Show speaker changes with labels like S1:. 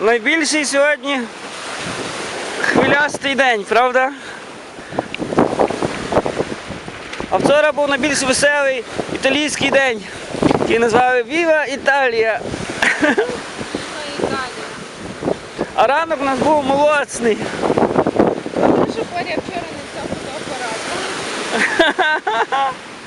S1: найбільший сьогодні хвилястий день, правда? А вчора був найбільш веселий італійський день, який назвали Віва Італія. А ранок у нас був молочний.
S2: Що Боря вчора не взяв фотоапарат.